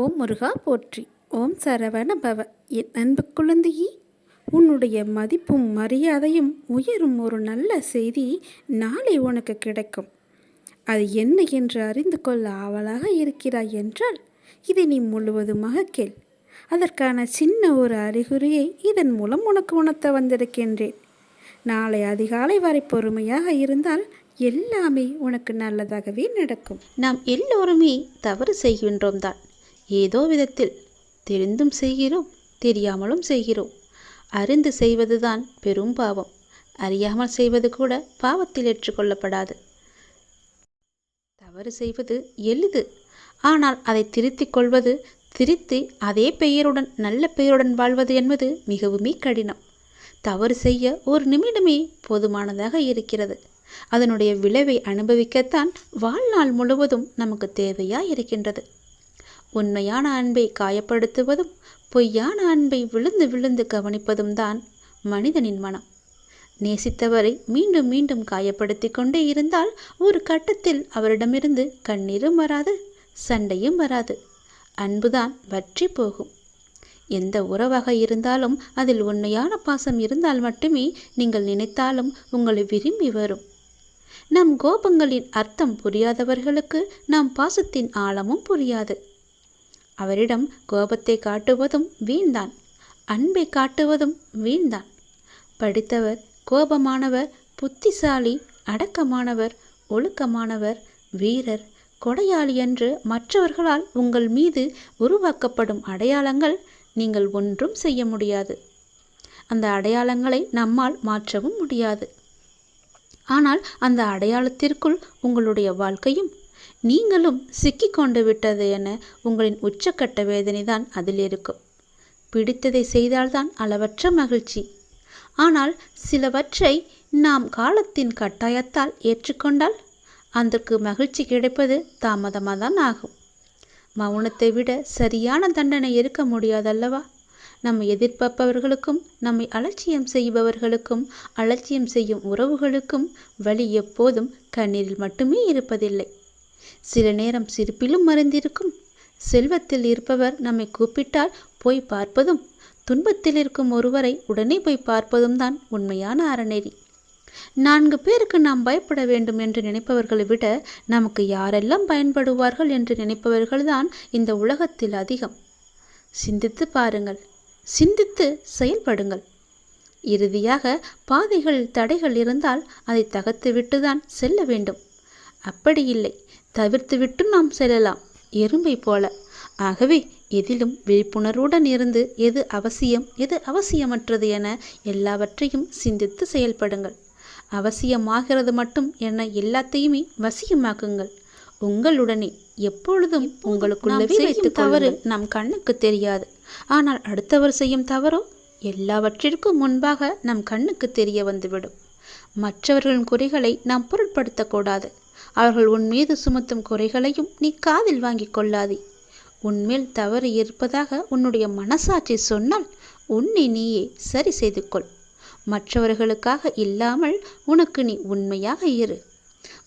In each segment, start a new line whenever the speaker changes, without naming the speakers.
ஓம் முருகா போற்றி. ஓம் சரவண பவ. என் அன்பு குழந்தையே உன்னுடைய மதிப்பும் மரியாதையும் உயரும் ஒரு நல்ல செய்தி நாளை உனக்கு கிடைக்கும். அது என்ன என்று அறிந்து கொள்ள ஆவலாக இருக்கிறாய் என்றால் இதை நீ முழுவதுமாக கேள். அதற்கான சின்ன ஒரு அறிகுறியை இதன் மூலம் உனக்கு உணர்த்த வந்திருக்கின்றேன். நாளை அதிகாலை வரை பொறுமையாக இருந்தால் எல்லாமே உனக்கு நல்லதாகவே நடக்கும்.
நாம் எல்லோருமே தவறு செய்கின்றோம் தான். ஏதோ விதத்தில் தெரிந்தும் செய்கிறோம் தெரியாமலும் செய்கிறோம். அறிந்து செய்வதுதான் பெரும் பாவம். அறியாமல் செய்வது கூட பாவத்தில் ஏற்றுக்கொள்ளப்படாது. தவறு செய்வது எளிது. ஆனால் அதை திருத்திக் கொள்வது திருத்தி அதே பெயருடன் நல்ல பெயருடன் வாழ்வது என்பது மிகவுமே கடினம். தவறு செய்ய ஒரு நிமிடமே போதுமானதாக இருக்கிறது. அதனுடைய விளைவை அனுபவிக்கத்தான் வாழ்நாள் முழுவதும் நமக்கு தேவையாக இருக்கின்றது. உண்மையான அன்பை காயப்படுத்துவதும் பொய்யான அன்பை விழுந்து விழுந்து கவனிப்பதும் தான் மனிதனின் மனம். நேசித்தவரை மீண்டும் மீண்டும் காயப்படுத்தி கொண்டே இருந்தால் ஒரு கட்டத்தில் அவரிடமிருந்து கண்ணீரும் வராது சண்டையும் வராது. அன்புதான் வற்றி போகும். எந்த உறவாக இருந்தாலும் அதில் உண்மையான பாசம் இருந்தால் மட்டுமே நீங்கள் நினைத்தாலும் உங்களை விரும்பி வரும். நம் கோபங்களின் அர்த்தம் புரியாதவர்களுக்கு நம் பாசத்தின் ஆழமும் புரியாது. அவரிடம் கோபத்தை காட்டுவதும் வீண்தான். அன்பை காட்டுவதும் வீண்தான். படித்தவர் கோபமானவர் புத்திசாலி அடக்கமானவர் ஒழுக்கமானவர் வீரர் கொடையாளி என்று மற்றவர்களால் உங்கள் மீது உருவாக்கப்படும் அடையாளங்கள் நீங்கள் ஒன்றும் செய்ய முடியாது. அந்த அடையாளங்களை நம்மால் மாற்றவும் முடியாது. ஆனால் அந்த அடையாளத்திற்குள் உங்களுடைய வாழ்க்கையும் நீங்களும் சிக்கிக்கொண்டு விட்டது என உங்களின் உச்சக்கட்ட வேதனை தான் அதில் இருக்கும். பிடித்ததை செய்தால்தான் அளவற்ற மகிழ்ச்சி. ஆனால் சிலவற்றை நாம் காலத்தின் கட்டாயத்தால் ஏற்றுக்கொண்டால் அதற்கு மகிழ்ச்சி கிடைப்பது தாமதமாக தான் ஆகும். மௌனத்தை விட சரியான தண்டனை இருக்க முடியாதல்லவா? நம்மை எதிர்பார்ப்பவர்களுக்கும் நம்மை அலட்சியம் செய்பவர்களுக்கும் அலட்சியம் செய்யும் உறவுகளுக்கும் வழி எப்போதும் கண்ணீரில் மட்டுமே இருப்பதில்லை. சில நேரம் சிரிப்பிலும் மறைந்திருக்கும். செல்வத்தில் இருப்பவர் நம்மை கூப்பிட்டால் போய் பார்ப்பதும் துன்பத்தில் இருக்கும் ஒருவரை உடனே போய் பார்ப்பதும் தான் உண்மையான அறநெறி. நான்கு பேருக்கு நாம் பயப்பட வேண்டும் என்று நினைப்பவர்களை விட நமக்கு யாரெல்லாம் பயன்படுவார்கள் என்று நினைப்பவர்கள்தான் இந்த உலகத்தில் அதிகம். சிந்தித்து பாருங்கள் சிந்தித்து செயல்படுங்கள். இறுதியாக பாதைகளில் தடைகள் இருந்தால் அதை தகர்த்து தான் செல்ல வேண்டும். அப்படி இல்லை. தவிர்த்துவிட்டு நாம் செல்லலாம். எறும்பை போல. ஆகவே எதிலும் விழிப்புணர்வுடன் இருந்து எது அவசியம் எது அவசியமற்றது என எல்லாவற்றையும் சிந்தித்து செயல்படுங்கள். அவசியமாகிறது மட்டும் என எல்லாத்தையுமே வசியமாக்குங்கள். உங்களுடனே எப்பொழுதும் உங்களுக்குள்ளவே வைத்து தவறு நம் கண்ணுக்கு தெரியாது. ஆனால் அடுத்தவர் செய்யும் தவறோ? எல்லாவற்றிற்கும் முன்பாக நம் கண்ணுக்கு தெரிய வந்துவிடும். மற்றவர்களின் குறைகளை நாம் பொருட்படுத்தக்கூடாது. அவர்கள் உன் மீது சுமத்தும் குறைகளையும் நீ காதில் வாங்கிக் கொள்ளாதே. உன்மேல் தவறு இருப்பதாக உன்னுடைய மனசாட்சி சொன்னால் உன்னை நீயே சரி செய்து கொள் மற்றவர்களுக்காக இல்லாமல் உனக்கு நீ உண்மையாக இரு.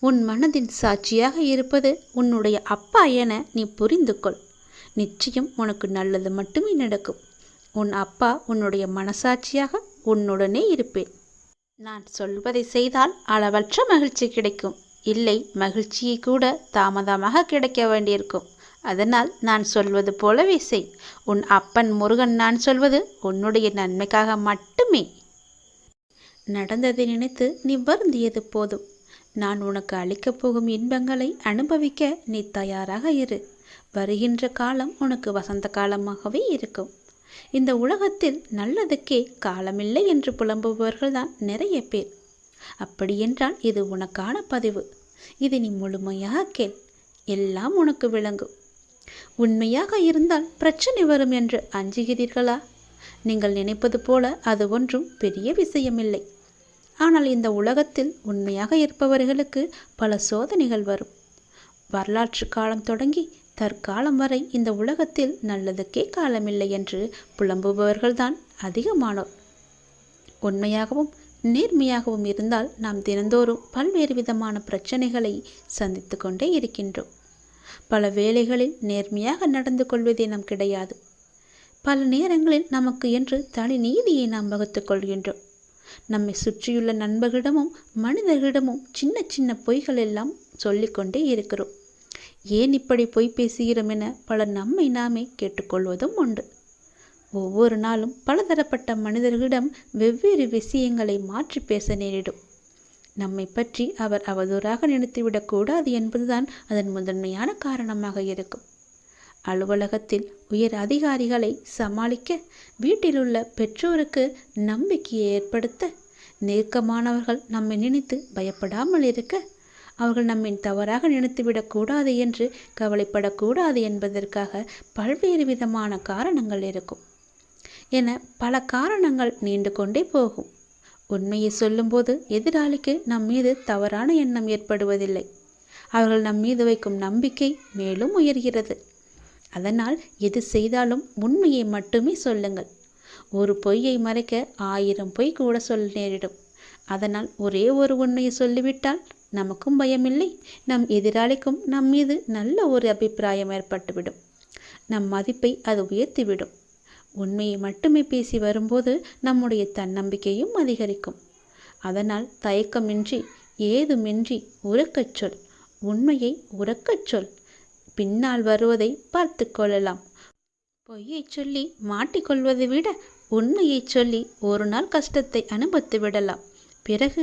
உன் மனதின் சாட்சியாக இருப்பது உன்னுடைய அப்பா என நீ புரிந்து கொள் நிச்சயம் உனக்கு நல்லது மட்டுமே நடக்கும். உன் அப்பா உன்னுடைய மனசாட்சியாக உன்னுடனே இருப்பேன். நான் சொல்வதை செய்தால் அளவற்ற மகிழ்ச்சி கிடைக்கும். இல்லை மகிழ்ச்சியை கூட தாமதமாக கிடைக்க வேண்டியிருக்கும். அதனால் நான் சொல்வது போலவே செய். உன் அப்பன் முருகன் நான் சொல்வது உன்னுடைய நன்மைக்காக மட்டுமே. நடந்ததை நினைத்து நீ வருந்தியது போதும். நான் உனக்கு அளிக்கப் போகும் இன்பங்களை அனுபவிக்க நீ தயாராக இரு. வருகின்ற காலம் உனக்கு வசந்த காலமாகவே இருக்கும். இந்த உலகத்தில் நல்லதுக்கே காலமில்லை என்று புலம்புபவர்கள் தான் நிறைய பேர். அப்படியென்றால் இது உனக்கான பதிவு. இது நீ முழுமையாக கேள். எல்லாம் உனக்கு விளங்கும். உண்மையாக இருந்தால் பிரச்சனை வரும் என்று அஞ்சுகிறீர்களா? நீங்கள் நினைப்பது போல அது ஒன்றும் பெரிய விஷயமில்லை. ஆனால் இந்த உலகத்தில் உண்மையாக இருப்பவர்களுக்கு பல சோதனைகள் வரும். வரலாற்று காலம் தொடங்கி தற்காலம் வரை இந்த உலகத்தில் நல்லதுக்கே காலமில்லை என்று புலம்புபவர்கள்தான் அதிகமானோர். உண்மையாகவும் நேர்மையாகவும் இருந்தால் நாம் தினந்தோறும் பல்வேறு விதமான பிரச்சனைகளை சந்தித்து கொண்டே இருக்கின்றோம். பல வேளைகளில் நேர்மையாக நடந்து கொள்வதே நம் கிடையாது. பல நேரங்களில் நமக்கு என்று தனி நீதியை நாம் வகுத்துக் கொள்கின்றோம். நம்மை சுற்றியுள்ள நண்பர்களிடமும் மனிதர்களிடமும் சின்ன சின்ன பொய்கள் எல்லாம் சொல்லிக்கொண்டே இருக்கிறோம். ஏன் இப்படி பொய் பேசுகிறோம் என பலர் நம்மை நாமே கேட்டுக்கொள்வதும் உண்டு. ஒவ்வொரு நாளும் பலதரப்பட்ட மனிதர்களிடம் வெவ்வேறு விஷயங்களை மாற்றி பேச நேரிடும். நம்மை பற்றி அவர் அவதூறாக நினைத்துவிடக்கூடாது என்பதுதான் அதன் முதன்மையான காரணமாக இருக்கும். அலுவலகத்தில் உயர் அதிகாரிகளை சமாளிக்க வீட்டிலுள்ள பெற்றோருக்கு நம்பிக்கையை ஏற்படுத்த நெருக்கமானவர்கள் நம்மை நினைத்து பயப்படாமல் இருக்க அவர்கள் நம்மை தவறாக நினைத்துவிடக்கூடாது என்று கவலைப்படக்கூடாது என்பதற்காக பல்வேறு விதமான காரணங்கள் இருக்கும். என பல காரணங்கள் நீண்டு கொண்டே போகும். உண்மையை சொல்லும்போது எதிராளிக்கு நம் மீது தவறான எண்ணம் ஏற்படுவதில்லை. அவர்கள் நம் மீது வைக்கும் நம்பிக்கை மேலும் உயர்கிறது. அதனால் எது செய்தாலும் உண்மையை மட்டுமே சொல்லுங்கள். ஒரு பொய்யை மறைக்க ஆயிரம் பொய் கூட சொல்ல நேரிடும். அதனால் ஒரே ஒரு உண்மையை சொல்லிவிட்டால் நமக்கும் பயமில்லை. நம் எதிராளிக்கும் நம் மீது நல்ல ஒரு அபிப்பிராயம் ஏற்பட்டுவிடும். நம் மதிப்பை அது உயர்த்திவிடும். உண்மையை மட்டுமே பேசி வரும்போது நம்முடைய தன்னம்பிக்கையும் அதிகரிக்கும். அதனால் தயக்கமின்றி ஏதுமின்றி உறக்கச் சொல். உண்மையை உறக்கச் சொல். பின்னால் வருவதை பார்த்து கொள்ளலாம். பொய்யைச் சொல்லி மாட்டிக்கொள்வதை விட உண்மையைச் சொல்லி ஒரு நாள் கஷ்டத்தை அனுபவித்து விடலாம். பிறகு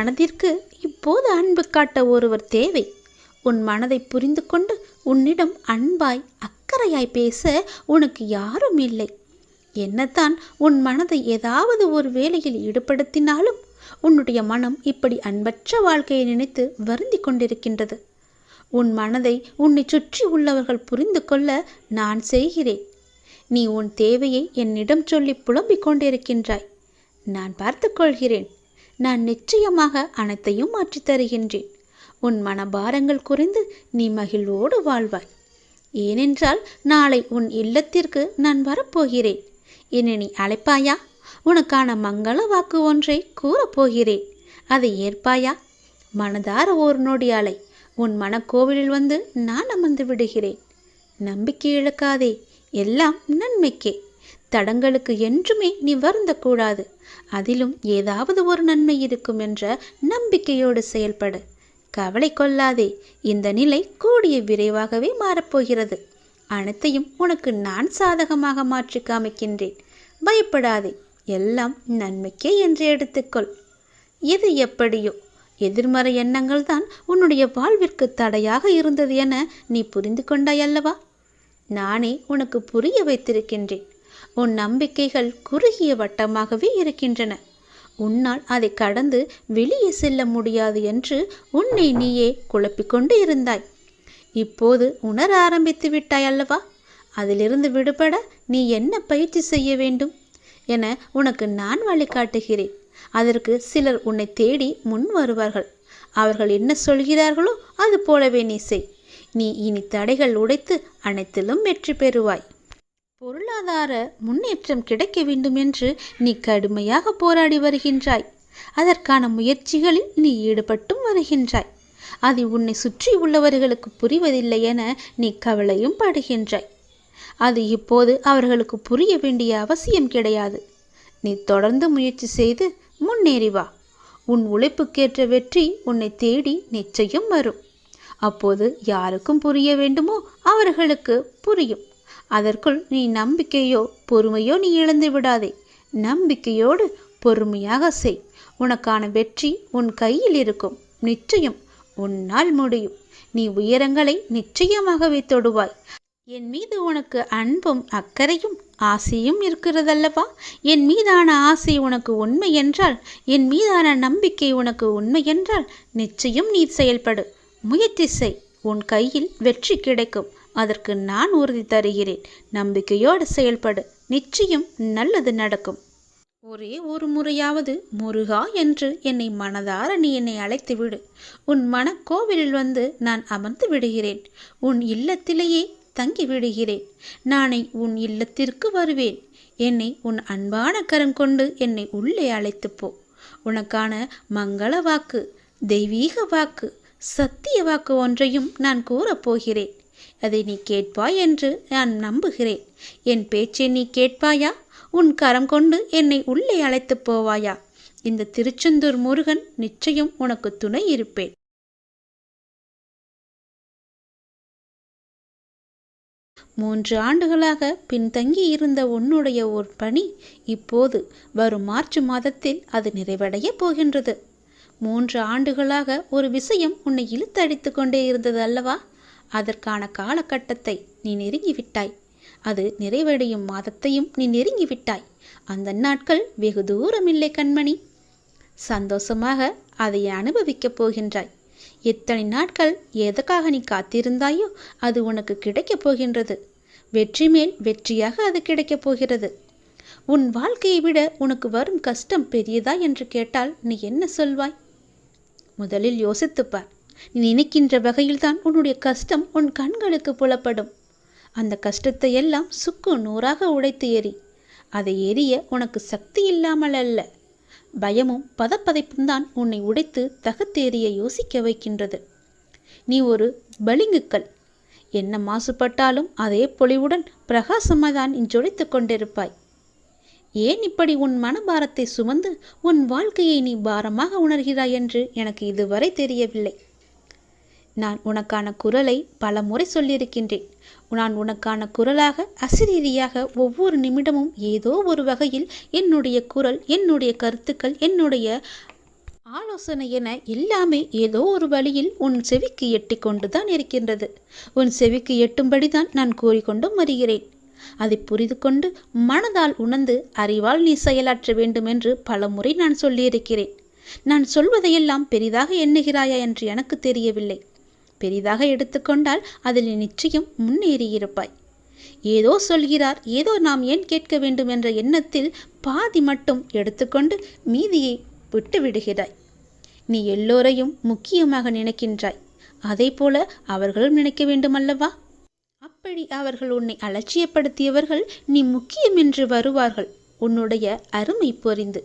மனதிற்கு இப்போது அன்பு காட்ட ஒருவர் தேவை. உன் மனதை புரிந்து கொண்டு உன்னிடம் அன்பாய் அக்கறையாய் பேச உனக்கு யாரும் இல்லை. என்னத்தான் உன் மனதை ஏதாவது ஒரு வேலையில் ஈடுபடுத்தினாலும் உன்னுடைய மனம் இப்படி அன்பற்ற வாழ்க்கையை நினைத்து வருந்தி கொண்டிருக்கின்றது. உன் மனதை உன்னை சுற்றி உள்ளவர்கள் புரிந்து கொள்ள நான் செய்கிறேன். நீ உன் தேவையை என்னிடம் சொல்லி புலம்பிக் கொண்டிருக்கின்றாய். நான் பார்த்துக்கொள்கிறேன் நான் நிச்சயமாக அனைத்தையும் மாற்றித் தருகின்றேன். உன் மனபாரங்கள் குறைந்து நீ மகிழ்வோடு வாழ்வாய். ஏனென்றால் நாளை உன் இல்லத்திற்கு நான் வரப்போகிறேன். என்னை நீ அழைப்பாயா? உனக்கான மங்கள வாக்கு ஒன்றை கூறப்போகிறேன் அதை ஏற்பாயா? மனதார ஓர் நொடி அலை உன் மனக்கோவிலில் வந்து நான் அமர்ந்து விடுகிறேன். நம்பிக்கை இழக்காதே எல்லாம் நன்மைக்கே. தடங்களுக்கு என்றுமே நீ வருந்தக்கூடாது. அதிலும் ஏதாவது ஒரு நன்மை இருக்கும் என்ற நம்பிக்கையோடு செயல்படு. கவலை கொள்ளாதே. இந்த நிலை கூடிய விரைவாகவே மாறப்போகிறது. அனைத்தையும் உனக்கு நான் சாதகமாக மாற்றி காமிக்கின்றேன். பயப்படாதே. எல்லாம் நன்மைக்கே என்று எடுத்துக்கொள். எது எப்படியோ? எதிர்மறை எண்ணங்கள் தான் உன்னுடைய வாழ்விற்கு தடையாக இருந்தது என நீ புரிந்து கொண்டாய் அல்லவா? நானே உனக்கு புரிய வைத்திருக்கின்றேன். உன் நம்பிக்கைகள் குறுகிய வட்டமாகவே இருக்கின்றன. உன்னால் அதை கடந்து வெளியே செல்ல முடியாது என்று உன்னை நீயே குழப்பிக்கொண்டு இருந்தாய். இப்போது உணர ஆரம்பித்து விட்டாய் அல்லவா? அதிலிருந்து விடுபட நீ என்ன பயிற்சி செய்ய வேண்டும்? என உனக்கு நான் வழிகாட்டுகிறேன். அதற்கு சிலர் உன்னை தேடி முன் வருவார்கள். அவர்கள் என்ன சொல்கிறார்களோ அது போலவே நீ செய். நீ இனி தடைகள் உடைத்து அனைத்திலும் வெற்றி பெறுவாய். பொருளாதார முன்னேற்றம் கிடைக்க வேண்டும் என்று நீ கடுமையாக போராடி வருகின்றாய். அதற்கான முயற்சிகளில் நீ ஈடுபட்டும் வருகின்றாய். அது உன்னை சுற்றி உள்ளவர்களுக்கு புரிவதில்லை என நீ கவலையும் படுகின்றாய். அது இப்போது அவர்களுக்கு புரிய வேண்டிய அவசியம் கிடையாது. நீ தொடர்ந்து முயற்சி செய்து முன்னேறி வா. உன் உழைப்புக்கேற்ற வெற்றி உன்னை தேடி நிச்சயம் வரும். அப்போது யாருக்கும் புரிய வேண்டுமோ அவர்களுக்கு புரியும். அதற்குள் நீ நம்பிக்கையோ பொறுமையோ நீ இழந்து விடாதே. நம்பிக்கையோடு பொறுமையாக செய். உனக்கான வெற்றி உன் கையில் இருக்கும். நிச்சயம் உன்னால் முடியும். நீ உயரங்களை நிச்சயமாகவே தொடுவாய் என் மீது உனக்கு அன்பும் அக்கறையும் ஆசையும் இருக்கிறதல்லவா? என் மீதான ஆசை உனக்கு உண்மை என்றால் என் மீதான நம்பிக்கை உனக்கு உண்மை என்றால் நிச்சயம் நீ செயல்படு. முயற்சி செய். உன் கையில் வெற்றி கிடைக்கும். அதற்கு நான் உறுதி தருகிறேன். நம்பிக்கையோடு செயல்படு. நிச்சயம் நல்லது நடக்கும். ஒரே ஒரு முறையாவது முருகா என்று என்னை மனதார நீ என்னை அழைத்து விடு உன் மனக்கோவிலில் வந்து நான் அமர்ந்து விடுகிறேன். உன் இல்லத்திலேயே தங்கி விடுகிறேன். நானை உன் இல்லத்திற்கு வருவேன். என்னை உன் அன்பான கரம் கொண்டு என்னை உள்ளே அழைத்து போ. உனக்கான மங்கள வாக்கு தெய்வீக வாக்கு சத்திய வாக்கு ஒன்றையும் நான் கூறப்போகிறேன் அதை நீ கேட்பாய் என்று நான் நம்புகிறேன். என் பேச்சை நீ கேட்பாயா? உன் கரம் கொண்டு என்னை உள்ளே அழைத்துப் போவாயா? இந்த திருச்செந்தூர் முருகன் நிச்சயம் உனக்கு துணை இருப்பேன். மூன்று ஆண்டுகளாக பின்தங்கி இருந்த உன்னுடைய ஒரு பணி இப்போது வரும் மார்ச் மாதத்தில் அது நிறைவடையப் போகின்றது. மூன்று ஆண்டுகளாக ஒரு விஷயம் உன்னை இழுத்தடித்து கொண்டே இருந்தது அல்லவா? அதற்கான காலகட்டத்தை நீ நெருங்கிவிட்டாய். அது நிறைவடையும் மாதத்தையும் நீ நெருங்கிவிட்டாய். அந்த நாட்கள் வெகு தூரமில்லை கண்மணி. சந்தோஷமாக அதை அனுபவிக்கப் போகின்றாய். எத்தனை நாட்கள் எதற்காக நீ காத்திருந்தாயோ அது உனக்கு கிடைக்கப் போகின்றது. வெற்றி மேல் வெற்றியாக அது கிடைக்கப் போகிறது. உன் வாழ்க்கையை விட உனக்கு வரும் கஷ்டம் பெரியதா என்று கேட்டால் நீ என்ன சொல்வாய்? முதலில் யோசித்துப்பார். நீ நினைக்கின்ற வகையில்தான் உன்னுடைய கஷ்டம் உன் கண்களுக்கு புலப்படும். அந்த கஷ்டத்தை எல்லாம் சுக்கு நூறாக உடைத்து எறி அதை எரிய உனக்கு சக்தி இல்லாமல் அல்ல. பயமும் பதப்பதைப்பும் தான் உன்னை உடைத்து தகத்தேறிய யோசிக்க வைக்கின்றது. நீ ஒரு பளிங்குக்கல். என்ன மாசுபட்டாலும் அதே பொலிவுடன் பிரகாசமாக தான் இஞ்சொழித்து கொண்டிருப்பாய். ஏன் இப்படி உன் மனபாரத்தை சுமந்து உன் வாழ்க்கையை நீ பாரமாக உணர்கிறாய் என்று எனக்கு இதுவரை தெரியவில்லை. நான் உனக்கான குரலை பல முறை சொல்லியிருக்கின்றேன். நான் உனக்கான குரலாக அசிரீதியாக ஒவ்வொரு நிமிடமும் ஏதோ ஒரு வகையில் என்னுடைய குரல் என்னுடைய கருத்துக்கள் என்னுடைய ஆலோசனை என எல்லாமே ஏதோ ஒரு வழியில் உன் செவிக்கு எட்டி கொண்டுதான் இருக்கின்றது. உன் செவிக்கு எட்டும்படிதான் நான் கூறிக்கொண்டும் வருகிறேன். அதை புரிந்து கொண்டு மனதால் உணர்ந்து அறிவால் நீ செயலாற்ற வேண்டும் என்று பல முறை நான் சொல்லியிருக்கிறேன். நான் சொல்வதையெல்லாம் பெரிதாக எண்ணுகிறாயா என்று எனக்கு தெரியவில்லை. பெரிதாக எடுத்துக்கொண்டால் அதில் நிச்சயம் முன்னேறியிருப்பாய். ஏதோ சொல்கிறார் ஏதோ நாம் ஏன் கேட்க வேண்டும் என்ற எண்ணத்தில் பாதி மட்டும் எடுத்துக்கொண்டு மீதியை விட்டு விடுகிறாய் நீ எல்லோரையும் முக்கியமாக நினைக்கின்றாய். அதே போல அவர்களும் நினைக்க வேண்டுமல்லவா? அப்படி அவர்கள் உன்னை அலட்சியப்படுத்தியவர்கள் நீ முக்கியம் என்று வருவார்கள். உன்னுடைய அருமை பொறிந்து.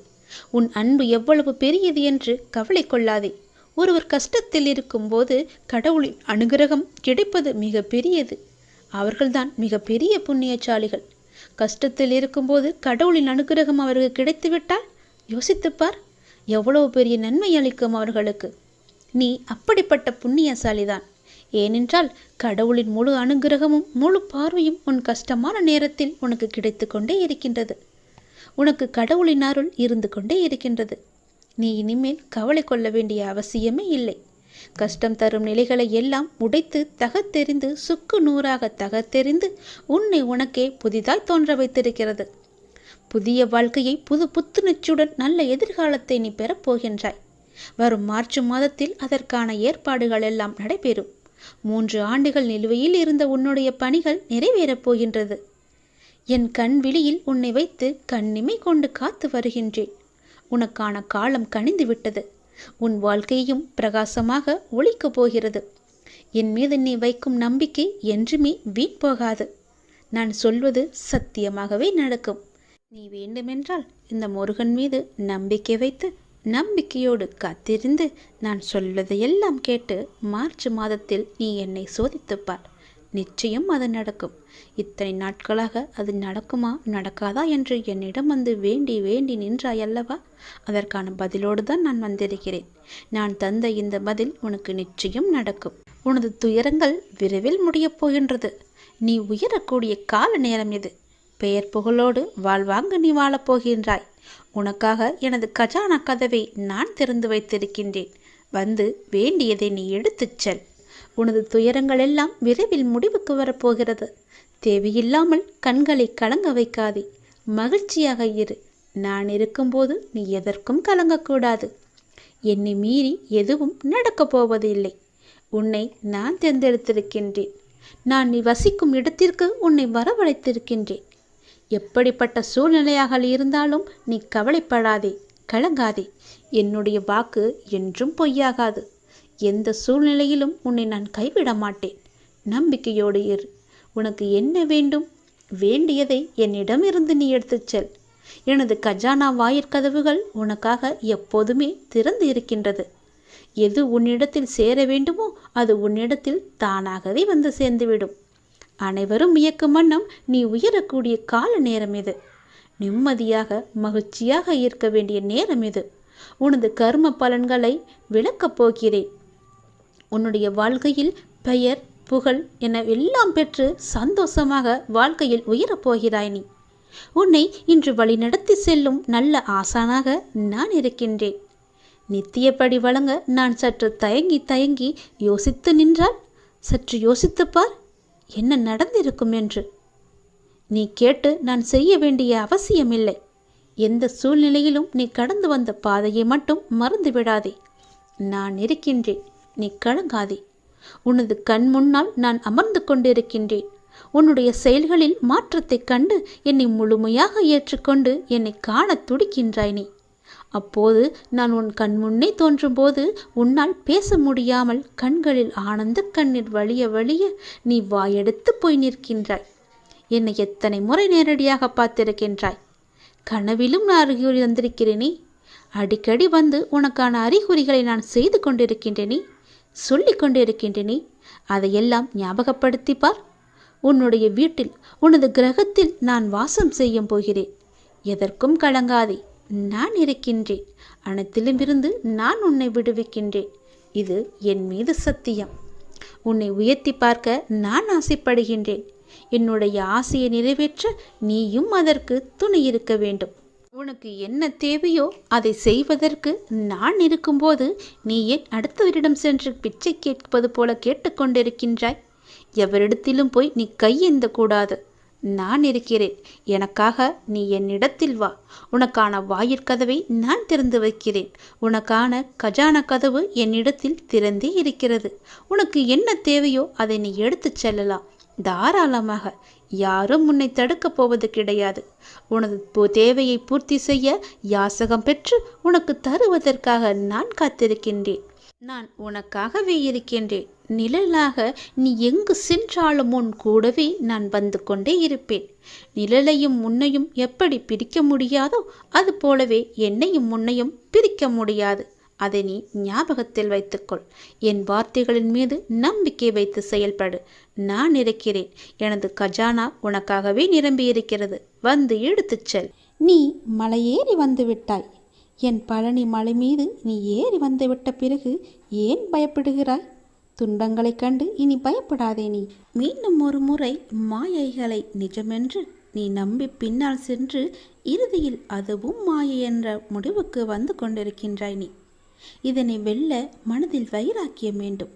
உன் அன்பு எவ்வளவு பெரியது என்று கவலை கொள்ளாதே. ஒருவர் கஷ்டத்தில் இருக்கும்போது கடவுளின் அனுகிரகம் கிடைப்பது மிக பெரியது அவர்கள்தான் மிக பெரிய புண்ணியசாலிகள். கஷ்டத்தில் இருக்கும்போது கடவுளின் அனுகிரகம் அவருக்கு கிடைத்துவிட்டால் யோசித்துப்பார் எவ்வளவு பெரிய நன்மை அளிக்கும் அவர்களுக்கு. நீ அப்படிப்பட்ட புண்ணியசாலிதான். ஏனென்றால் கடவுளின் முழு அனுகிரகமும் முழு பார்வையும் உன் கஷ்டமான நேரத்தில் உனக்கு கிடைத்து கொண்டே இருக்கின்றது. உனக்கு கடவுளின் அருள் இருந்து கொண்டே இருக்கின்றது. நீ இனிமேல் கவலை கொள்ள வேண்டிய அவசியமே இல்லை. கஷ்டம் தரும் நிலைகளை எல்லாம் உடைத்து தகத்தெறிந்து சுக்கு நூறாக தகத்தெறிந்து உன்னை உனக்கே புதிதாய் தோன்ற வைத்திருக்கிறது. புதிய வாழ்க்கையை புது புத்துணர்ச்சியுடன் நல்ல எதிர்காலத்தை நீ பெறப்போகின்றாய் வரும் மார்ச் மாதத்தில் அதற்கான ஏற்பாடுகள் எல்லாம் நடைபெறும். மூன்று ஆண்டுகள் நிலுவையில் இருந்த உன்னுடைய பணிகள் நிறைவேறப் போகின்றது. என் கண் விழியில் உன்னை வைத்து கண்ணிமை கொண்டு காத்து வருகின்றேன். உனக்கான காலம் கனிந்து விட்டது. உன் வாழ்க்கையும் பிரகாசமாக ஒழிக்கப் போகிறது. என் மீது நீ வைக்கும் நம்பிக்கை என்றுமே வீண் போகாது. நான் சொல்வது சத்தியமாகவே நடக்கும். நீ வேண்டுமென்றால் இந்த முருகன் மீது நம்பிக்கை வைத்து நம்பிக்கையோடு காத்திருந்து நான் சொல்வதையெல்லாம் கேட்டு மார்ச் மாதத்தில் நீ என்னை சோதித்துப்பார். நிச்சயம் அது நடக்கும். இத்தனை நாட்களாக அது நடக்குமா நடக்காதா என்று என்னிடம் வந்து வேண்டி வேண்டி நின்றாய் அல்லவா? அதற்கான பதிலோடு தான் நான் வந்திருக்கிறேன். நான் தந்த இந்த பதில் உனக்கு நிச்சயம் நடக்கும். உனது துயரங்கள் விரைவில் முடியப் போகின்றது. நீ உயரக்கூடிய கால நேரம் இது. பெயர் புகழோடு வாழ்வாங்க நீ வாழப் போகின்றாய். உனக்காக எனது கஜானா கதவை நான் திறந்து வைத்திருக்கின்றேன். வந்து வேண்டியதை நீ எடுத்துச் செல். உனது துயரங்கள் எல்லாம் விரைவில் முடிவுக்கு வரப்போகிறது. தேவையில்லாமல் கண்களை கலங்க வைக்காதே. மகிழ்ச்சியாக இரு. நான் இருக்கும்போது நீ எதற்கும் கலங்கக்கூடாது. என்னை மீறி எதுவும் நடக்கப் போவதில்லை. உன்னை நான் தேர்ந்தெடுத்திருக்கின்றேன். நான் நீ வசிக்கும் இடத்திற்கு உன்னை வரவழைத்திருக்கின்றேன். எப்படிப்பட்ட சூழ்நிலையாக இருந்தாலும் நீ கவலைப்படாதே. கலங்காதே. என்னுடைய வாக்கு என்றும் பொய்யாகாது. எந்த சூழ்நிலையிலும் உன்னை நான் கைவிட மாட்டேன். நம்பிக்கையோடு இரு. உனக்கு என்ன வேண்டும்? வேண்டியதை என்னிடமிருந்து நீ எடுத்துச் செல். எனது கஜானா வாயிற்கதவுகள் உனக்காக எப்போதுமே திறந்து இருக்கின்றது. எது உன்னிடத்தில் சேர வேண்டுமோ அது உன்னிடத்தில் தானாகவே வந்து சேர்ந்துவிடும். அனைவரும் இயக்கும் வண்ணம் நீ உயரக்கூடிய கால நேரம் இது. நிம்மதியாக மகிழ்ச்சியாக இருக்க வேண்டிய நேரம் இது. உனது கர்ம பலன்களை விளக்கப் போகிறேன். உன்னுடைய வாழ்க்கையில் பெயர் புகழ் என எல்லாம் பெற்று சந்தோஷமாக வாழ்க்கையில் உயரப் போகிறாய் நீ. உன்னை இன்று வழிநடத்தி செல்லும் நல்ல ஆசானாக நான் இருக்கின்றேன். நித்தியப்படி வழங்க நான் சற்று தயங்கி தயங்கி யோசித்து நின்றால் சற்று யோசித்துப் பார் என்ன நடந்திருக்கும் என்று. நீ கேட்டு நான் செய்ய வேண்டிய அவசியமில்லை. எந்த சூழ்நிலையிலும் நீ கடந்து வந்த பாதையை மட்டும் மறந்து விடாதே நான் இருக்கின்றேன். நீ கலங்காதே. உனது கண் முன்னால் நான் அமர்ந்து கொண்டிருக்கின்றேன். உன்னுடைய செயல்களில் மாற்றத்தைக் கண்டு என்னை முழுமையாக ஏற்றுக்கொண்டு என்னை காணத் துடிக்கின்றாய் நீ. அப்போது நான் உன் கண் முன்னே தோன்றும்போது உன்னால் பேச முடியாமல் கண்களில் ஆனந்த கண்ணீர் வழிய வழிய நீ வாயெடுத்து போய் நிற்கின்றாய். என்னை எத்தனை முறை நேரடியாக பார்த்திருக்கின்றாய். கனவிலும் நான் அறிகுறி வந்திருக்கிறேனே. அடிக்கடி வந்து உனக்கான அறிகுறிகளை நான் செய்து கொண்டிருக்கின்றேனே. சொல்லிக் கொண்டிருக்கின்றனே அதையெல்லாம் ஞாபகப்படுத்தி பார் உன்னுடைய வீட்டில் உனது கிரகத்தில் நான் வாசம் செய்யும் போகிறேன். எதற்கும் கலங்காதே நான் இருக்கின்றேன். அனைத்திலுமிருந்து நான் உன்னை விடுவிக்கின்றேன். இது என் மீது சத்தியம். உன்னை உயர்த்தி பார்க்க நான் ஆசைப்படுகின்றேன். என்னுடைய ஆசையை நிறைவேற்ற நீயும் அதற்கு துணை இருக்க வேண்டும். உனக்கு என்ன தேவையோ அதை செய்வதற்கு நான் இருக்கும்போது நீ ஏன் அடுத்தவரிடம் சென்று பிச்சை கேட்பது போல கேட்டுக்கொண்டிருக்கின்றாய்? எவரிடத்திலும் போய் நீ கையேந்த கூடாது நான் இருக்கிறேன். எனக்காக நீ என்னிடத்தில் வா. உனக்கான வாயிற்கதவை நான் திறந்து வைக்கிறேன். உனக்கான கஜான கதவு என்னிடத்தில் திறந்தே இருக்கிறது. உனக்கு என்ன தேவையோ அதை நீ எடுத்துச் செல்லலாம். தாராளமாக யாரும் உன்னை தடுக்கப் போவது கிடையாது. உனது தேவையை பூர்த்தி செய்ய யாசகம் பெற்று உனக்கு தருவதற்காக நான் காத்திருக்கின்றேன். நான் உனக்காகவே இருக்கின்றேன். நிழலாக நீ எங்கு சென்றாலும் உன் கூடவே நான் வந்து கொண்டே இருப்பேன். நிழலையும் உன்னையும் எப்படி பிரிக்க முடியாதோ அது போலவே என்னையும் உன்னையும் பிரிக்க முடியாது. அதை நீ ஞாபகத்தில் வைத்துக்கொள். என் வார்த்தைகளின் மீது நம்பிக்கை வைத்து செயல்படு. நான் இருக்கிறேன். எனது கஜானா உனக்காகவே நிரம்பி இருக்கிறது வந்து எடுத்துச் செல்.
நீ மலையேறி வந்து விட்டாய் என் பழனி மலை மீது நீ ஏறி வந்துவிட்ட பிறகு ஏன் பயப்படுகிறாய்? துன்பங்களைக் கண்டு இனி பயப்படாதே நீ. மீண்டும் ஒரு முறை மாயைகளை நிஜமென்று நீ நம்பி பின்னால் சென்று இறுதியில் அதுவும் மாயை என்ற முடிவுக்கு வந்து கொண்டிருக்கின்றாய் நீ. இதனை வெல்ல மனதில் வைராக்கியம் வேண்டும்.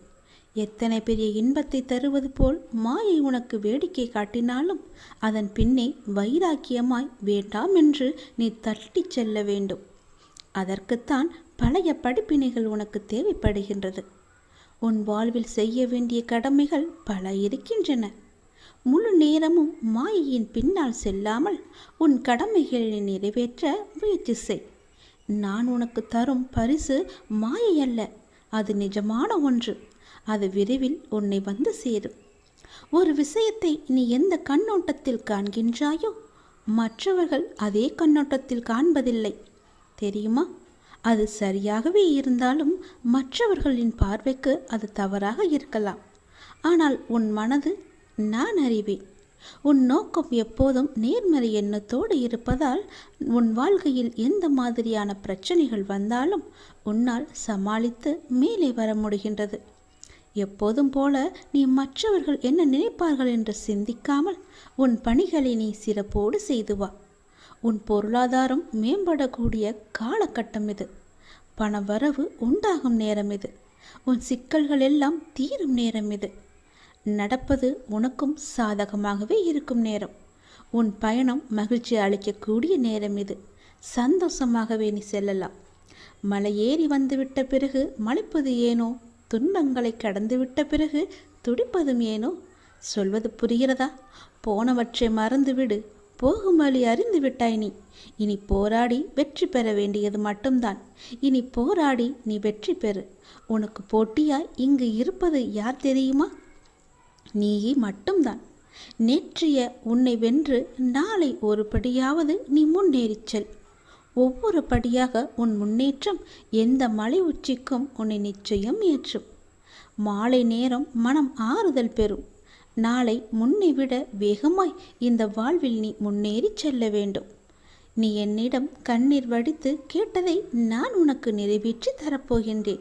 எத்தனை பெரிய இன்பத்தை தருவது போல் மாயை உனக்கு வேடிக்கை காட்டினாலும் அதன் பின்னே வைராக்கியமாய் வேண்டாம் என்று நீ தட்டிச் செல்ல வேண்டும். அதற்குத்தான் பழைய படிப்பினைகள் உனக்கு தேவைப்படுகின்றது. உன் வாழ்வில் செய்ய வேண்டிய கடமைகள் பல இருக்கின்றன. முழு நேரமும் மாயையின் பின்னால் செல்லாமல் உன் கடமைகளை நிறைவேற்ற முயற்சி செய். நான் உனக்கு தரும் பரிசு மாயை அல்ல. அது நிஜமான ஒன்று. அது விரைவில் உன்னை வந்து சேரும். ஒரு விஷயத்தை நீ எந்த கண்ணோட்டத்தில் காண்கின்றாயோ மற்றவர்கள் அதே கண்ணோட்டத்தில் காண்பதில்லை. தெரியுமா? அது சரியாகவே இருந்தாலும் மற்றவர்களின் பார்வைக்கு அது தவறாக இருக்கலாம். ஆனால் உன் மனது நான் அறிவேன். உன் நோக்கம் எப்போதும் நேர்மறை எண்ணத்தோடு இருப்பதால் உன் வாழ்க்கையில் எந்த மாதிரியான பிரச்சனைகள் வந்தாலும் உன்னால் சமாளித்து மேலே வர முடிகின்றது. எப்போதும் போல நீ மற்றவர்கள் என்ன நினைப்பார்கள் என்று சிந்திக்காமல் உன் பணிகளை நீ சிறப்போடு செய்து வா. உன் பொருளாதாரம் மேம்படக்கூடிய காலகட்டம் இது. பண வரவு உண்டாகும் நேரம் இது. உன் சிக்கல்கள் எல்லாம் தீரும் நேரம் இது. நடப்பது உனக்கும் சாதகமாகவே இருக்கும் நேரம். உன் பயணம் மகிழ்ச்சி அளிக்கக்கூடிய நேரம் இது. சந்தோஷமாகவே நீ செல்லலாம். மலை ஏறி வந்துவிட்ட பிறகு மலைப்பது ஏனோ? துன்பங்களை கடந்துவிட்ட பிறகு துடிப்பதும் ஏனோ?
சொல்வது புரிகிறதா? போனவற்றை மறந்துவிடு. போகும் வழி அறிந்து விட்டாய் நீ. இனி போராடி வெற்றி பெற வேண்டியது மட்டும்தான். இனி போராடி நீ வெற்றி பெறு. உனக்கு போட்டியாய் இங்கு இருப்பது யார் தெரியுமா? நீ மட்டும்தான். நேற்றைய உன்னை வென்று நாளை ஒரு படியாவது நீ முன்னேறிச் செல். ஒவ்வொரு படியாக உன் முன்னேற்றம் எந்த மலை உச்சிக்கும் உன்னை நிச்சயம் ஏற்றும். மாலை நேரம் மனம் ஆறுதல் பெறும். நாளை முன்னை விட வேகமாய் இந்த வாழ்வில் நீ முன்னேறிச் செல்ல வேண்டும். நீ என்னிடம் கண்ணீர் வடித்து கேட்டதை நான் உனக்கு நிறைவேற்றி தரப்போகின்றேன்.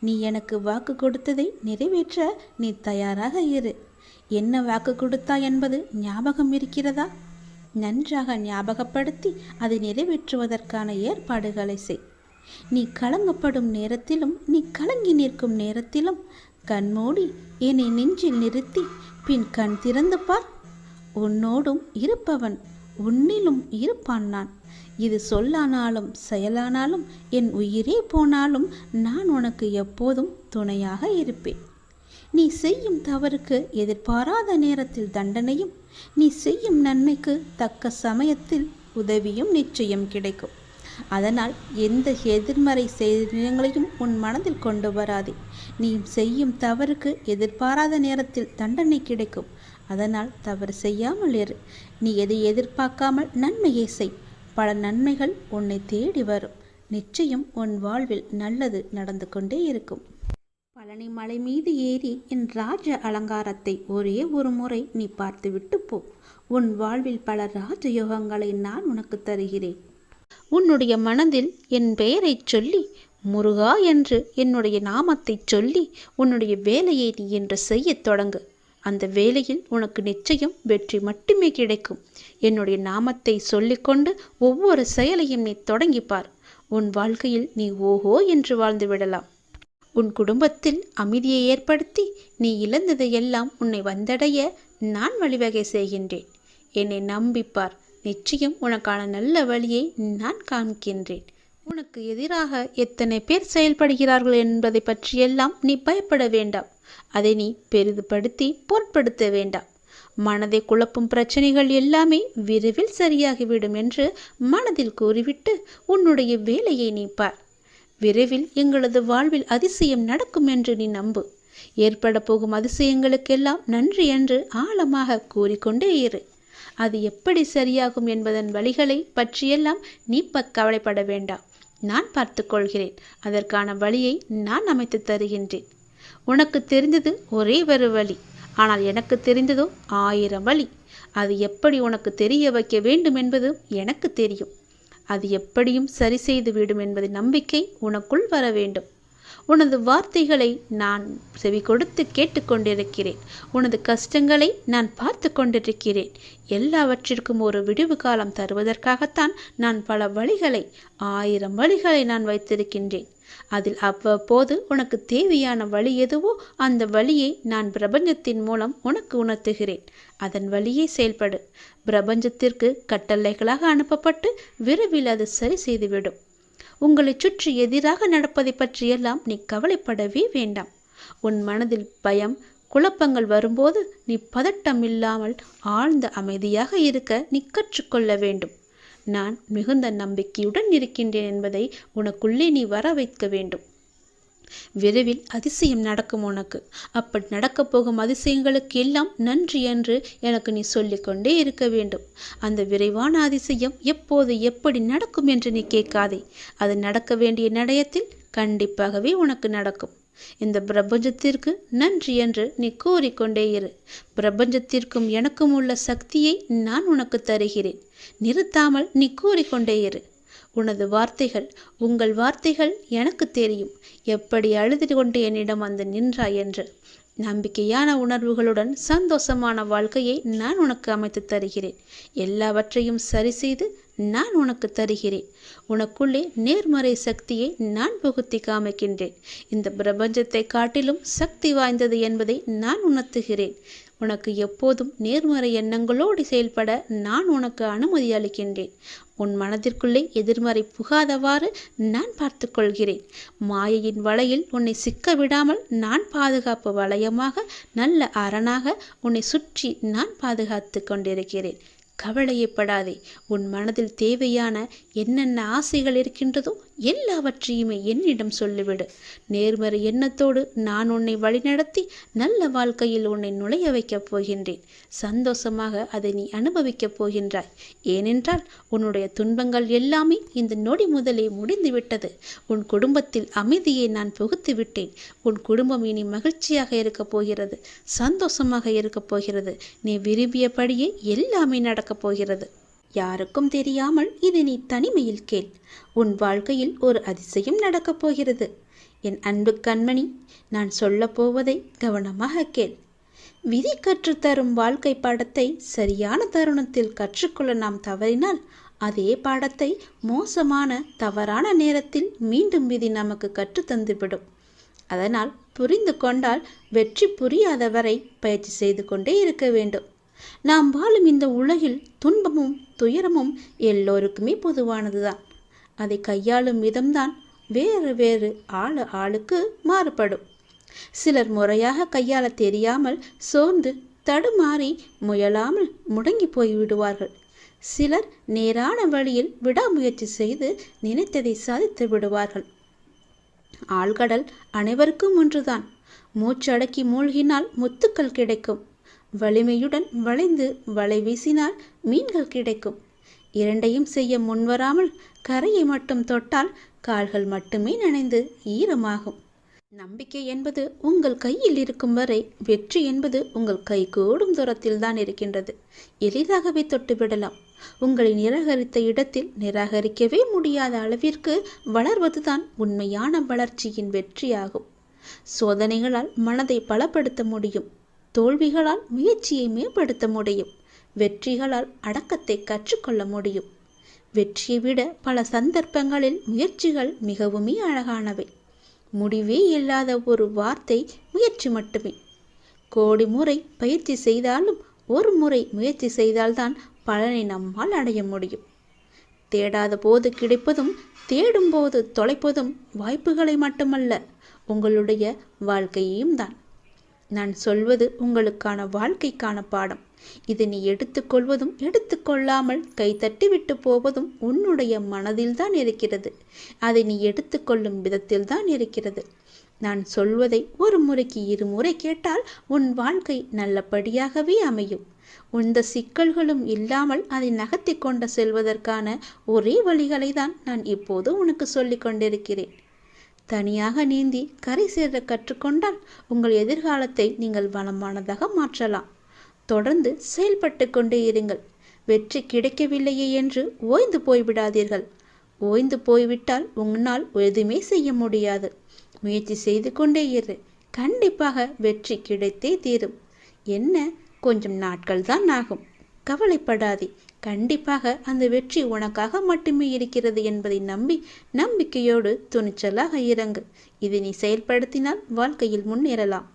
நீ எனக்கு வாக்கு கொடுத்ததை நிறைவேற்ற நீ தயாராக இரு. என்ன வாக்கு கொடுத்தா என்பது ஞாபகம் இருக்கிறதா? நன்றாக ஞாபகப்படுத்தி அதை நிறைவேற்றுவதற்கான ஏற்பாடுகளை செய். நீ கலங்கப்படும் நேரத்திலும் நீ கலங்கி நிற்கும் நேரத்திலும் கண்மூடி என்னை நெஞ்சில் நிறுத்தி பின் கண் திறந்து பார். உன்னோடும் இருப்பவன் உன்னிலும் இருப்பான் நான். இது சொல்லானாலும் செயலானாலும் என் உயிரே போனாலும் நான் உனக்கு எப்போதும் துணையாக இருப்பேன். நீ செய்யும் தவறுக்கு எதிர்பாராத நேரத்தில் தண்டனையும் நீ செய்யும் நன்மைக்கு தக்க சமயத்தில் உதவியும் நிச்சயம் கிடைக்கும். அதனால் எந்த எதிர்மறை செயல்களையும் உன் மனதில் கொண்டு வராதே. நீ செய்யும் தவறுக்கு எதிர்பாராத நேரத்தில் தண்டனை கிடைக்கும். அதனால் தவறு செய்யாமல் இரு. நீ எதை எதிர்பார்க்காமல் நன்மையை செய். பல நன்மைகள் உன்னை தேடி வரும். நிச்சயம் உன் வாழ்வில் நல்லது நடந்து கொண்டே இருக்கும். பழனி மலை மீது ஏறி என் ராஜ அலங்காரத்தை ஒரே ஒரு முறை நீ பார்த்துவிட்டு போ. உன் வாழ்வில் பல ராஜயோகங்களை நான் உனக்கு தருகிறேன். உன்னுடைய மனதில் என் பெயரைச் சொல்லி முருகா என்று என்னுடைய நாமத்தைச் சொல்லி உன்னுடைய வேலையை நீ என்று செய்யத் தொடங்கு. அந்த வேலையில் உனக்கு நிச்சயம் வெற்றி மட்டுமே கிடைக்கும். என்னுடைய நாமத்தை சொல்லிக்கொண்டு ஒவ்வொரு செயலையும் நீ தொடங்கிப்பார். உன் வாழ்க்கையில் நீ ஓஹோ என்று வாழ்ந்து விடலாம். உன் குடும்பத்தில் அமைதியை ஏற்படுத்தி நீ இழந்ததையெல்லாம் உன்னை வந்தடைய நான் வழிவகை செய்கின்றேன். என்னை நம்பிப்பார். நிச்சயம் உனக்கான நல்ல வழியை நான் காண்கின்றேன். உனக்கு எதிராக எத்தனை பேர் செயல்படுகிறார்கள் என்பதை பற்றியெல்லாம் நீ பயப்பட வேண்டாம். அதை நீ பெரிதுபடுத்தி பொருட்படுத்த வேண்டாம். மனதை குழப்பும் பிரச்சனைகள் எல்லாமே விரைவில் சரியாகிவிடும் என்று மனதில் கூறிவிட்டு உன்னுடைய வேலையை நீ பார். விரைவில் எங்களது வாழ்வில் அதிசயம் நடக்கும் என்று நீ நம்பு. ஏற்பட போகும் அதிசயங்களுக்கெல்லாம் நன்றி என்று ஆழமாக கூறிக்கொண்டே இரு. அது எப்படி சரியாகும் என்பதன் வழிகளை பற்றியெல்லாம் நீ கவலைப்பட வேண்டாம். நான் பார்த்துக்கொள்கிறேன் அதற்கான வழியை நான் அமைத்து தருகின்றேன். உனக்கு தெரிந்தது ஒரே ஒரு வழி. ஆனால் எனக்கு தெரிந்ததோ ஆயிரம் வழி. அது எப்படி உனக்கு தெரிய வைக்க வேண்டும் என்பது எனக்கு தெரியும். அது எப்படியும் சரி செய்து விடும் என்பது நம்பிக்கை உனக்குள் வர வேண்டும். உனது வார்த்தைகளை நான் செவி கொடுத்து கேட்டுக்கொண்டிருக்கிறேன். உனது கஷ்டங்களை நான் பார்த்து கொண்டிருக்கிறேன். எல்லாவற்றிற்கும் ஒரு விடிவு காலம் தருவதற்காகத்தான் நான் பல வழிகளை ஆயிரம் வழிகளை நான் வைத்திருக்கின்றேன். அதில் அவ்வப்போது உனக்கு தேவையான வழி எதுவோ அந்த வழியை நான் பிரபஞ்சத்தின் மூலம் உனக்கு உணர்த்துகிறேன். அதன் வழியே செயல்படு. பிரபஞ்சத்திற்கு கட்டளைகளாக அனுப்பப்பட்டு விரைவில் அது சரி செய்துவிடும். உங்களை சுற்றி எதிராக நடப்பதை பற்றியெல்லாம் நீ கவலைப்படவே வேண்டாம். உன் மனதில் பயம் குழப்பங்கள் வரும்போது நீ பதட்டம் இல்லாமல் ஆழ்ந்த அமைதியாக இருக்க நீ கற்றுக்கொள்ள வேண்டும். நான் மிகுந்த நம்பிக்கையுடன் இருக்கின்றேன் என்பதை உனக்குள்ளே நீ வர வைக்க வேண்டும். விரைவில் அதிசயம் நடக்கும் உனக்கு. அப்படி நடக்கப் போகும் அதிசயங்களுக்கு எல்லாம் நன்றி என்று எனக்கு நீ சொல்லிக்கொண்டே இருக்க வேண்டும். அந்த விரைவான அதிசயம் எப்போது எப்படி நடக்கும் என்று நீ கேட்காதே. அது நடக்க வேண்டிய நடையத்தில் கண்டிப்பாகவே உனக்கு நடக்கும். இந்த பிரபஞ்சத்திற்கு நன்றி என்று நீ கூறிக்கொண்டே இரு. பிரபஞ்சத்திற்கும் எனக்கும் உள்ள சக்தியை நான் உனக்கு தருகிறேன். நிறுத்தாமல் நீ கூறிக்கொண்டே இரு. உனது வார்த்தைகள் உங்கள் வார்த்தைகள் எனக்கு தெரியும். எப்படி அழுது கொண்டு என்னிடம் வந்து நின்றாய் என்று நம்பிக்கையான உணர்வுகளுடன் சந்தோஷமான வாழ்க்கையை நான் உனக்கு அமைத்து தருகிறேன். எல்லாவற்றையும் சரி செய்து நான் உனக்கு தருகிறேன். உனக்குள்ளே நேர்மறை சக்தியை நான் புகுத்தி காமிக்கின்றேன். இந்த பிரபஞ்சத்தை காட்டிலும் சக்தி வாய்ந்தது என்பதை நான் உணர்த்துகிறேன். உனக்கு எப்போதும் நேர்மறை எண்ணங்களோடு செயல்பட நான் உனக்கு அனுமதி அளிக்கின்றேன். உன் மனதிற்குள்ளே எதிர்மறை புகாதவாறு நான் பார்த்து கொள்கிறேன் மாயையின் வலையில் உன்னை சிக்க விடாமல் நான் பாதுகாப்பு வளையமாக நல்ல அரணாக உன்னை சுற்றி நான் பாதுகாத்து கொண்டிருக்கிறேன். கவலையப்படாதே. உன் மனதில் தேவையான என்னென்ன ஆசைகள் இருக்கின்றதோ எல்லாவற்றையுமே என்னிடம் சொல்லிவிடு. நேர்மறை எண்ணத்தோடு நான் உன்னை வழிநடத்தி நல்ல வாழ்க்கையில் உன்னை நுழைய வைக்கப் போகின்றேன். சந்தோஷமாக அதை நீ அனுபவிக்கப் போகின்றாய். ஏனென்றால் உன்னுடைய துன்பங்கள் எல்லாமே இந்த நொடி முதலே முடிந்துவிட்டது. உன் குடும்பத்தில் அமைதியை நான் புகுத்து விட்டேன். உன் குடும்பம் இனி மகிழ்ச்சியாக இருக்கப் போகிறது. சந்தோஷமாக இருக்கப் போகிறது. நீ விரும்பியபடியே எல்லாமே நடக்கப் போகிறது. யாருக்கும் தெரியாமல் இது நீ தனிமையில் கேள். உன் வாழ்க்கையில் ஒரு அதிசயம் நடக்கப் போகிறது. என் அன்பு கண்மணி நான் சொல்லப் போவதை கவனமாக கேள். விதி கற்றுத்தரும் வாழ்க்கை பாடத்தை சரியான தருணத்தில் கற்றுக்கொள்ள நாம் தவறினால் அதே பாடத்தை மோசமான தவறான நேரத்தில் மீண்டும் விதி நமக்கு கற்றுத்தந்துவிடும் அதனால் புரிந்து கொண்டால் வெற்றி புரியாதவரை பயிற்சி செய்து கொண்டே இருக்க வேண்டும். நாம் வாழும் இந்த உலகில் துன்பமும் துயரமும் எல்லோருக்குமே பொதுவானதுதான். அதை கையாளும் விதம்தான் வேறு வேறு ஆளு ஆளுக்கு மாறுபடும். சிலர் முறையாக கையாள தெரியாமல் சோர்ந்து தடுமாறி முயலாமல் முடங்கி போய் விடுவார்கள். சிலர் நேரான வழியில் விடாமுயற்சி செய்து நினைத்ததை சாதித்து விடுவார்கள். ஆழ்கடல் அனைவருக்கும் ஒன்றுதான். மூச்சடக்கி மூழ்கினால் முத்துக்கள் கிடைக்கும். வலிமையுடன் வளைந்து வலை வீசினால் மீன்கள் கிடைக்கும். இரண்டையும் செய்ய முன்வராமல் கரையை மட்டும் தொட்டால் கால்கள் மட்டுமே நனைந்து ஈரமாகும். நம்பிக்கை என்பது உங்கள் கையில் இருக்கும் வரை வெற்றி என்பது உங்கள் கை கூடும் தூரத்தில் தான் இருக்கின்றது. எளிதாகவே தொட்டுவிடலாம் உங்களை நிராகரித்த இடத்தில் நிராகரிக்கவே முடியாத அளவிற்கு வளர்வதுதான் உண்மையான வளர்ச்சியின் வெற்றியாகும். சோதனைகளால் மனதை பலப்படுத்த முடியும். தோல்விகளால் முயற்சியை மேம்படுத்த முடியும். வெற்றிகளால் அடக்கத்தை கற்றுக்கொள்ள முடியும். வெற்றியை விட பல சந்தர்ப்பங்களில் முயற்சிகள் மிகவுமே அழகானவை. முடிவே இல்லாத ஒரு வார்த்தை முயற்சி மட்டுமே. கோடி முறை பயிற்சி செய்தாலும் ஒரு முறை முயற்சி செய்தால்தான் பலனை நம்மால் அடைய முடியும். தேடாத போது கிடைப்பதும் தேடும்போது தொலைப்பதும் வாய்ப்புகளை மட்டுமல்ல உங்களுடைய வாழ்க்கையையும் தான். நான் சொல்வது உங்களுக்கான வாழ்க்கைக்கான பாடம். இதை நீ எடுத்துக்கொள்வதும் எடுத்துக்கொள்ளாமல் கைத்தட்டிவிட்டு போவதும் உன்னுடைய மனதில்தான் இருக்கிறது. அதை நீ எடுத்துக்கொள்ளும் விதத்தில்தான் இருக்கிறது. நான் சொல்வதை ஒரு முறைக்கு இருமுறை கேட்டால் உன் வாழ்க்கை நல்லபடியாகவே அமையும். இந்த சிக்கல்களும் இல்லாமல் அதை நகர்த்தி கொண்டு செல்வதற்கான ஒரே வழிகளை தான் நான் இப்போது உனக்கு சொல்லிக் கொண்டிருக்கிறேன். தனியாக நீந்தி கரை சேர கற்றுக்கொண்டால் உங்கள் எதிர்காலத்தை நீங்கள் வளமானதாக மாற்றலாம். தொடர்ந்து செயல்பட்டு கொண்டே இருங்கள். வெற்றி கிடைக்கவில்லையே என்று ஓய்ந்து போய்விடாதீர்கள். ஓய்ந்து போய்விட்டால் உன்னால் எதுவுமே செய்ய முடியாது. முயற்சி செய்து கொண்டே இரு. கண்டிப்பாக வெற்றி கிடைத்தே தீரும். என்ன? கொஞ்சம் நாட்கள் தான் ஆகும். கவலைப்படாதே. கண்டிப்பாக அந்த வெற்றி உனக்காக மட்டுமே இருக்கிறது என்பதை நம்பி நம்பிக்கையோடு துணிச்சலாக இறங்கு. இதை நீ செயல்படுத்தினால் வாழ்க்கையில் முன்னேறலாம்.